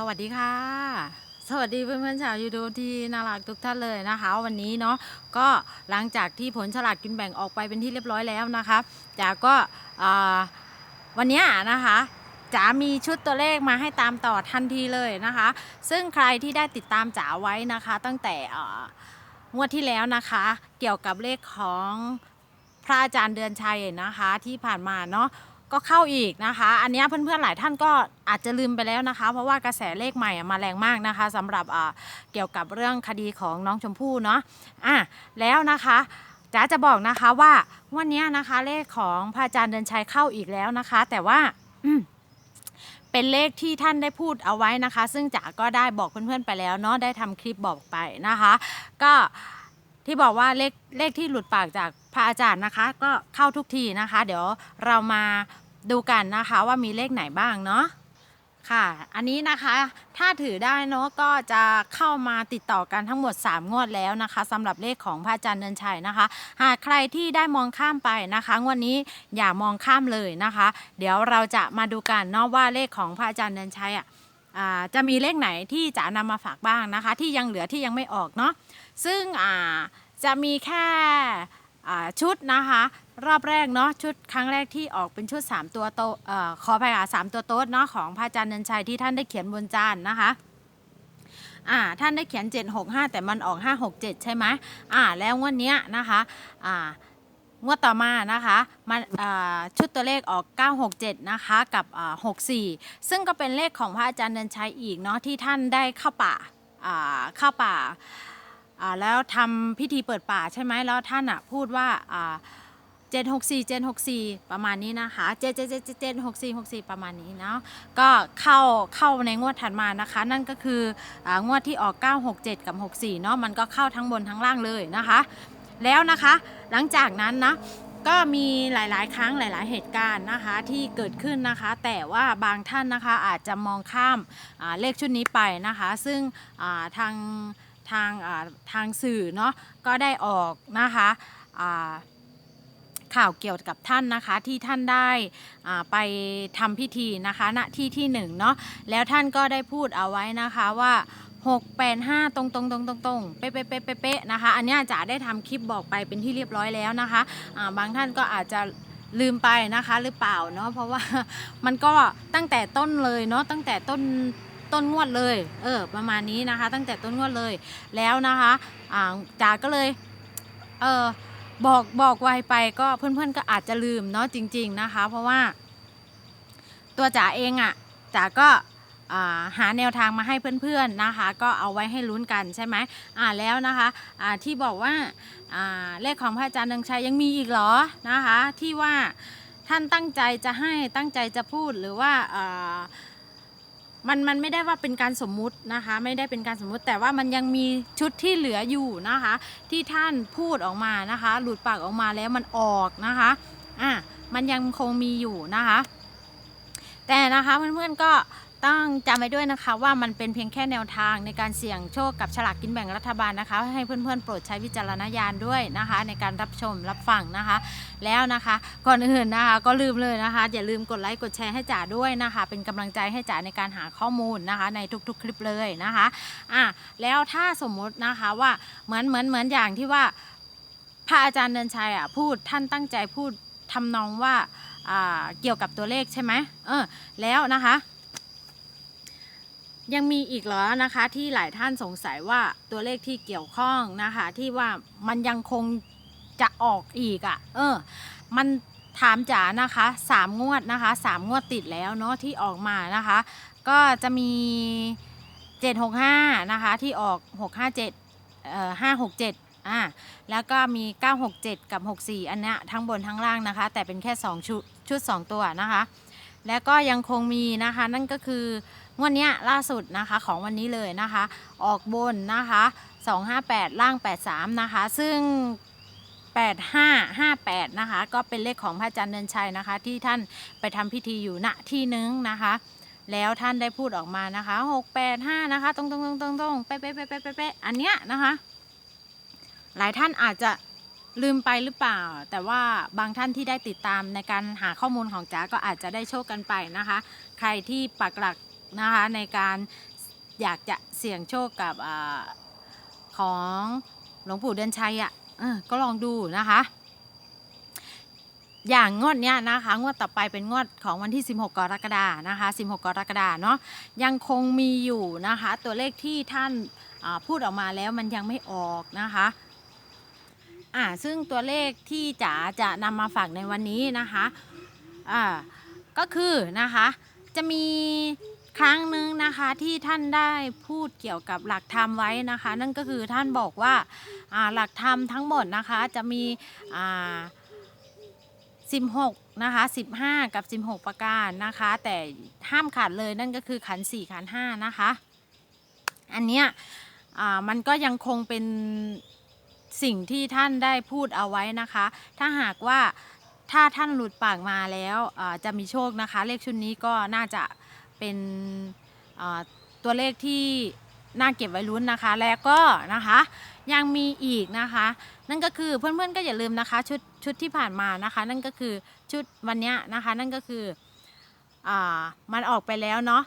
สวัสดีค่ะ สวัสดีเพื่อนๆชาวยูทูบที่น่ารักทุกท่านเลยนะคะ วันนี้เนาะก็หลังจากที่ผลฉลากกินแบ่งออกไปเป็นที่เรียบร้อยแล้วนะคะจ๋าก็วันนี้นะคะจ๋ามีชุดตัวเลขมาให้ตามต่อทันทีเลยนะคะ ซึ่งใครที่ได้ติดตามจ๋าไว้นะคะ ตั้งแต่งวดที่แล้วนะคะ เกี่ยวกับเลขของพระอาจารย์เดือนชัยนะคะที่ผ่านมาเนาะ ก็เข้าอีกนะคะ อันนี้เพื่อนๆหลายท่านก็อาจจะลืมไปแล้วนะคะ เพราะว่ากระแสเลขใหม่มาแรงมากนะคะสำหรับเกี่ยวกับเรื่องคดีของน้องชมพู่เนาะอะแล้วนะคะจ๋าจะบอกนะคะว่าวันนี้นะคะเลขของพระอาจารย์เดินชัยเข้าอีกแล้วนะคะ แต่ว่าเป็นเลขที่ท่านได้พูดเอาไว้นะคะ ซึ่งจ๋าก็ได้บอกเพื่อนๆไปแล้วเนาะได้ทำคลิปบอกไปนะคะ ก็ ที่บอกว่าเลขเลขที่หลุดปากจากพระอาจารย์นะคะ ก็เข้าทุกทีนะคะ เดี๋ยวเรามาดูกันนะคะว่ามีเลขไหนบ้างเนาะค่ะ อันนี้นะคะถ้าถือได้เนาะก็จะเข้ามาติดต่อกันทั้งหมด 3 งวดแล้วนะคะสำหรับเลขของพระอาจารย์เดินชัยนะคะ หากใครที่ได้มองข้ามไปนะคะ งวดนี้อย่ามองข้ามเลยนะคะ เดี๋ยวเราจะมาดูกันเนาะว่าเลขของพระอาจารย์เดินชัยอะจะมีเลขไหนที่จะนำมาฝากบ้างนะคะ ที่ยังเหลือที่ยังไม่ออกเนาะซึ่งอ่า จะมีแค่ชุดนะคะ รอบแรกเนาะชุดครั้งแรกที่ออกเป็นชุด 3 ตัวโตออขออภัยค่ะสามตัวโต๊ดเนาะของพระอาจารย์เดินชัยที่ท่านได้เขียนบนจานนะคะอ่าท่านได้เขียน 765 แต่มันออก 567 ใช่ไหมอ่าแล้วงวดเนี้ยนะคะอ่างวดต่อมานะคะมันอ่าชุดตัวเลขออก 967 นะคะกับอ่า64 ซึ่งก็เป็นเลขของพระอาจารย์เดินชัยอีกเนาะที่ท่านได้เข้าป่าอ่าเข้าป่า อ่าแล้วทำพิธีเปิดป่าใช่ไหมแล้วท่านอะพูดว่าอ่า764 764ประมาณนี้นะคะ7 7 7 7 64 64ประมาณนี้เนาะก็เข้าเข้าในงวดถัดมานะคะ นั่นก็คืออางวดที่ออก 967 กับ 64เนาะมันก็เข้าทั้งบนทั้งล่างเลยนะคะ แล้วนะคะหลังจากนั้นนะก็มีหลาย ๆ ครั้งหลาย ๆ เหตุการณ์นะคะที่เกิดขึ้นนะคะ แต่ว่าบางท่านนะคะอาจจะมองข้ามอ่าเลขชุดนี้ไปนะคะ ซึ่งอ่าทาง ทางทางสื่อเนาะก็ได้ออกนะคะข่าวเกี่ยวกับท่านนะคะที่ท่านได้ไปทำพิธีนะคะณที่ที่หนึ่งเนาะแล้วท่านก็ได้พูดเอาไว้นะคะว่า 6 8 5 ตรงตรงตรงตรงตรงเป๊ะเป๊ะเป๊ะเป๊ะนะคะ อันนี้จ๋าได้ทำคลิปบอกไปเป็นที่เรียบร้อยแล้วนะคะอ่าบางท่านก็อาจจะลืมไปนะคะหรือเปล่าเนาะเพราะว่ามันก็ตั้งแต่ต้นเลยเนาะตั้งแต่ต้น ต้นงวดเลย เออ ประมาณนี้นะคะ ตั้งแต่ต้นงวดเลย แล้วนะคะอ่าจ๋าก็เลย เออบอกบอกไวไปก็เพื่อนๆก็อาจจะลืมเนาะจริง ๆนะคะ เพราะว่า ตัวจ๋าเองอะ่ะจ๋าก็าหาแนวทางมาให้เพื่อนๆนะคะ ก็เอาไว้ให้ลุ้นกันใช่ไหมอ่าแล้วนะคะอ่าที่บอกว่าอ่าเลขของพระอาจารย์เดังชัยยังมีอีกเหรอนะคะ ที่ว่าท่านตั้งใจจะให้ตั้งใจจะพูดหรือว่าอ่า มันมันไม่ได้ว่าเป็นการสมมุตินะคะ ไม่ได้เป็นการสมมุติ แต่ว่ามันยังมีชุดที่เหลืออยู่นะคะ ที่ท่านพูดออกมานะคะ หลุดปากออกมาแล้วมันออกนะคะอะมันยังคงมีอยู่นะคะ แต่นะคะเพื่อนๆก็ ต้องจำไว้ด้วยนะคะว่ามันเป็นเพียงแค่แนวทางในการเสี่ยงโชคกับฉลากกินแบ่งรัฐบาลนะคะ ให้เพื่อนๆ โปรดใช้วิจารณญาณด้วยนะคะ ในการรับชมรับฟังนะคะ แล้วนะคะก่อนอื่นนะคะก็ลืมเลยนะคะอย่าลืมกดไลค์กดแชร์ให้จ๋าด้วยนะคะ เป็นกำลังใจให้จ๋าในการหาข้อมูลนะคะ ในทุกๆ คลิปเลยนะคะอะแล้วถ้าสมมุตินะคะว่าเหมือนเหมือนเหมือนอย่างที่ว่าพระอาจารย์เดินชัยอะพูดท่านตั้งใจพูดทำนองว่าเกี่ยวกับตัวเลขใช่ไหมเออแล้วนะคะ ยังมีอีกเหรอนะคะที่หลายท่านสงสัยว่าตัวเลขที่เกี่ยวข้องนะคะ ที่ว่ามันยังคงจะออกอีกอะ่ะ เออ มันถามจ๋านะคะสามงวดนะคะสามงวดติดแล้วเนาะที่ออกมานะคะ ก็จะมี 765 นะคะ ที่ออก 657เอ่อ567 อ่า แล้วก็มี 967 กับ 64 อันเนี้ยทั้งบนทั้งล่างนะคะ แต่เป็นแค่ 2 ชุดชุด 2 ตัวนะคะ แล้วก็ยังคงมีนะคะ นั่นก็คือ วดเนี้ยล่าสุดนะคะของวันนี้เลยนะคะ ออกบนนะคะ 258 ล่าง 83 นะคะ ซึ่ง 8558 นะคะ ก็เป็นเลขของพระอาจารย์เดินชัยนะคะ ที่ท่านไปทำพิธีอยู่ณที่นึงนะคะแล้วท่านได้พูดออกมานะคะ685นะคะ ตรงตรงตรงตรงตรงเป๊ะเป๊ะเป๊ะเป๊ะเป๊ะเป๊ะอันเนี้ยนะคะ หลายท่านอาจจะลืมไปหรือเปล่า แต่ว่าบางท่านที่ได้ติดตามในการหาข้อมูลของจ๋าก็อาจจะได้โชคกันไปนะคะ ใครที่ปักหลัก นะคะในการอยากจะเสี่ยงโชคกับอของหลวงปู่เดือนชัยอะ่ะก็ลองดูนะคะ อย่างงวดเนี้ยนะคะงวดต่อไปเป็นงวดของวันที่ 16 กรกฎานะคะ 16 กรกฎาเนาะยังคงมีอยู่นะคะ ตัวเลขที่ท่านพูดออกมาแล้วมันยังไม่ออกนะคะอ่าซึ่งตัวเลขที่จ๋าจะนำมาฝากในวันนี้นะคะอ่าก็คือนะคะจะมี ครั้งหนึ่งนะคะที่ท่านได้พูดเกี่ยวกับหลักธรรมไว้นะคะ นั่นก็คือท่านบอกว่าหลักธรรมทั้งหมดนะคะจะมี16นะคะ15 กับ 16 ประการนะคะ แต่ห้ามขาดเลยนั่นก็คือขันธ์4ขันธ์5นะคะ อันเนี้ยมันก็ยังคงเป็นสิ่งที่ท่านได้พูดเอาไว้นะคะ ถ้าหากว่าถ้าท่านหลุดปากมาแล้วจะมีโชคนะคะ เลขชุดนี้ก็น่าจะ เป็นตัวเลขที่น่าเก็บไว้ลุ้นนะคะ แล้วก็นะคะยังมีอีกนะคะ นั่นก็คือเพื่อนๆก็อย่าลืมนะคะชุดชุดที่ผ่านมานะคะ นั่นก็คือชุดวันนี้นะคะ นั่นก็คืออมันออกไปแล้วเนาะ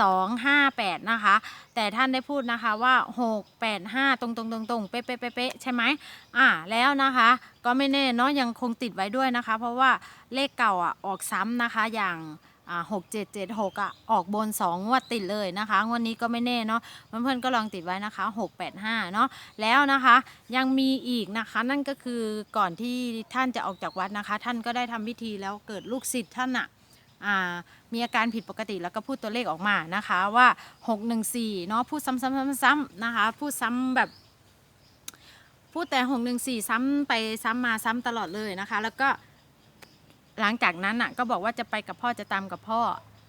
สองห้าแปดนะคะ แต่ท่านได้พูดนะคะว่าหกแปดห้าตรงตรงตรงตรงเป๊ะเป๊ะเป๊ะใช่ไหมอ่าแล้วนะคะ ก็ไม่แน่เนาะยังคงติดไว้ด้วยนะคะ เพราะว่าเลขเก่าอะออกซ้ำนะคะอย่าง หกเจ็ดเจ็ดหกอะออกบนสองงวดติดเลยนะคะงวดนี้ก็ไม่แน่เนาะเพื่อนๆก็ลองติดไว้นะคะหกแปดห้าเนาะแล้วนะคะยังมีอีกนะคะนั่นก็คือก่อนที่ท่านจะออกจากวัดนะคะ ท่านก็ได้ทำพิธีแล้วเกิดลูกศิษย์ท่านอะอ่ามีอาการผิดปกติแล้วก็พูดตัวเลขออกมานะคะว่า 614เนาะพูดซ้ำๆๆๆนะคะพูดซ้ำแบบพูดแต่ 614 ซ้ำไปซ้ำมาซ้ำตลอดเลยนะคะ แล้วก็ หลังจากนั้นอะก็บอกว่าจะไปกับพ่อจะตามกับพ่อ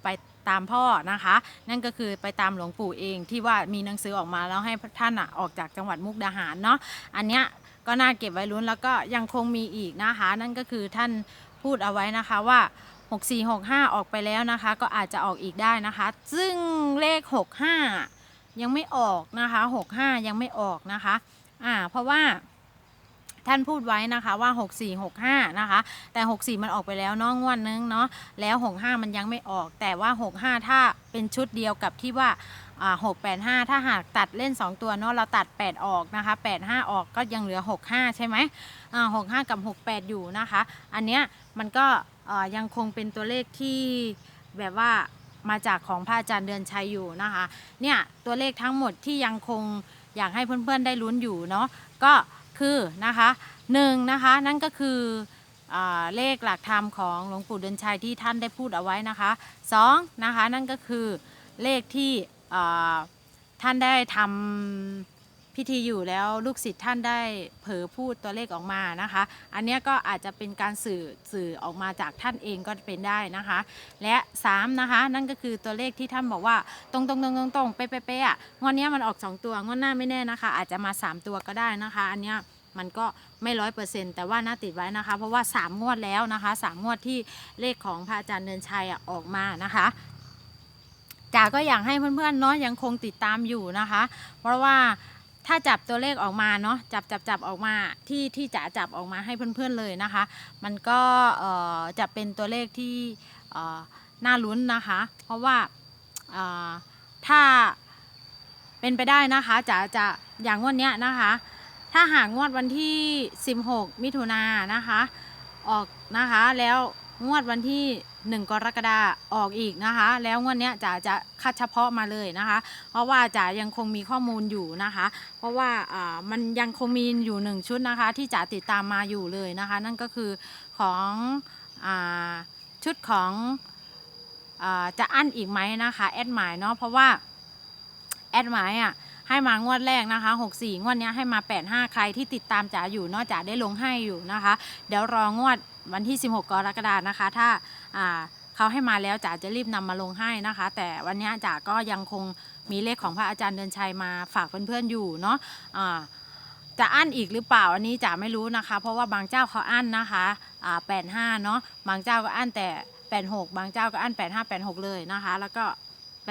ไปตามพ่อนะคะ นั่นก็คือไปตามหลวงปู่เองที่ว่ามีหนังสือออกมาแล้วให้ท่านอะออกจากจังหวัดมุกดาหารเนาะอันเนี้ยก็น่าเก็บไว้ลุ้นแล้วก็ยังคงมีอีกนะคะ นั่นก็คือท่านพูดเอาไว้นะคะว่า 6465 ออกไปแล้วนะคะ ก็อาจจะออกอีกได้นะคะ ซึ่งเลข 65 ยังไม่ออกนะคะ 65 ยังไม่ออกนะคะ อ่า เพราะว่า ท่านพูดไว้นะคะว่า 6465 นะคะ แต่ 64 มันออกไปแล้วเน้องวดนึงเนาะแล้ว 65 มันยังไม่ออก แต่ว่า 65 ถ้าเป็นชุดเดียวกับที่ว่าอ่า685ถ้าหากตัดเล่น 2 ตัวเนาะเราตัด 8 ออกนะคะ85 ออกก็ยังเหลือ 65 ใช่ไหมอ่า65กับ 68 อยู่นะคะ อันเนี้ยมันก็อ่อยังคงเป็นตัวเลขที่แบบว่ามาจากของพระอาจารย์เดือนชัยอยู่นะคะเนี่ยตัวเลขทั้งหมดที่ยังคงอยากให้เพื่อนๆได้ลุ้นอยู่เนาะก็ คือนะคะหนึ่งนะคะนั่นก็คืออเลขหลักธรรมของหลวงปู่เดือนชัยที่ท่านได้พูดเอาไว้นะคะสองนะคะนั่นก็คือเลขที่ท่านได้ทำ พิธีอยู่แล้วลูกศิษย์ท่านได้เผลอพูดตัวเลขออกมานะคะ อันนี้ก็อาจจะเป็นการสื่อสื่อออกมาจากท่านเองก็เป็นได้นะคะ และ3นะคะนั่นก็คือตัวเลขที่ท่านบอกว่าตรงตรงตรงตรงตรงเป๊ะเป๊ะอะงวดเนี้ยมันออก 2 ตัวงวดหน้าไม่แน่นะคะ อาจจะมา 3 ตัวก็ได้นะคะ อันนี้มันก็ไม่ร้อยเปอร์เซ็นต์แต่ว่าน่าติดไว้นะคะ เพราะว่า 3 งวดแล้วนะคะสามงวดที่เลขของพระอาจารย์เดินชัยอออกมานะคะจ๋าก็อยากให้เพื่อนๆเนาะยังคงติดตามอยู่นะคะ เพราะว่า ถ้าจับตัวเลขออกมาเนาะจับจับจับออกมาที่ที่จ๋าจับออกมาให้เพื่อนๆเลยนะคะ มันก็จะเป็นตัวเลขที่น่าลุ้นนะคะ เพราะว่าถ้าเป็นไปได้นะคะจะจะอย่างงวดเนี้ยนะคะ ถ้าหากงวดวันที่ 16 มิถุนายนนะคะ ออกนะคะแล้วงวดวันที่ 1 กรกฎาออกอีกนะคะ แล้วงวดเนี้ยจ๋าจะคัดเฉพาะมาเลยนะคะ เพราะว่าจ๋ายังคงมีข้อมูลอยู่นะคะ เพราะว่าอ่ามันยังคงมีอยู่หนึ่งชุดนะคะ ที่จ๋าติดตามมาอยู่เลยนะคะ นั่นก็คือของอาชุดของอาจะอั้นอีกไหมนะคะแอดหมายเนาะเพราะว่าแอดหมายอะให้มางวดแรกนะคะ 64 งวดนี้ให้มา 85 ใครที่ติดตามจ๋าอยู่เนาะจ๋าได้ลงให้อยู่นะคะ เดี๋ยวรองวด วันที่ 16 กรกฎาคนะคะ ถ้าอ่าเขาให้มาแล้วจ๋าจะรีบนำมาลงให้นะคะ แต่วันนี้จ๋าก็ยังคงมีเลขของพระอาจารย์เดินชัยมาฝากเพื่อนๆอยู่เนาะอ่าจะอั้นอีกหรือเปล่าอันนี้จ๋าไม่รู้นะคะ เพราะว่าบางเจ้าเขาอั้นนะคะอ่า85เนาะบางเจ้าก็อั้นแต่86บางเจ้าก็อั้น85 86เลยนะคะ แล้วก็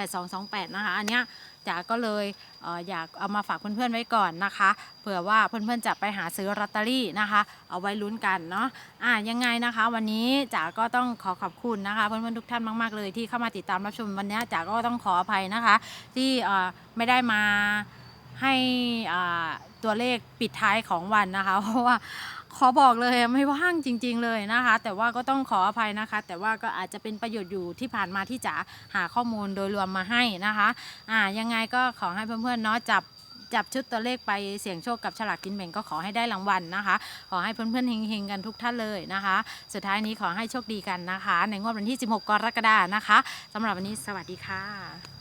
8228นะคะ อันเนี้ย จ๋าก็เลยเอออยากเอามาฝากเพื่อนๆไว้ก่อนนะคะ เผื่อว่าเพื่อนๆจะไปหาซื้อลอตเตอรี่นะคะ เอาไว้ลุ้นกันเนาะอะยังไงนะคะ วันนี้จ๋าก็ต้องขอขอบคุณนะคะ เพื่อนๆทุกท่านมากๆเลยที่เข้ามาติดตามรับชมวันนี้จ๋าก็ต้องขออภัยนะคะ ที่เออไม่ได้มาให้ตัวเลขปิดท้ายของวันนะคะ เพราะว่า ขอบอกเลยไม่ว่างจริง ๆเลยนะคะ แต่ว่าก็ต้องขออภัยนะคะ แต่ว่าก็อาจจะเป็นประโยชน์อยู่ที่ผ่านมาที่จ๋าหาข้อมูลโดยรวมมาให้นะคะอ่ายังไงก็ขอให้เพื่อนๆเนาะจับจับชุดตัวเลขไปเสี่ยงโชคกับฉลากกินแบ่งก็ขอให้ได้รางวัลนะคะ ขอให้เพื่อนๆเฮงๆกันทุกท่านเลยนะคะ สุดท้ายนี้ขอให้โชคดีกันนะคะ ในงวดวันที่ 16 กรกฎานะคะสำหรับวันนี้สวัสดีค่ะ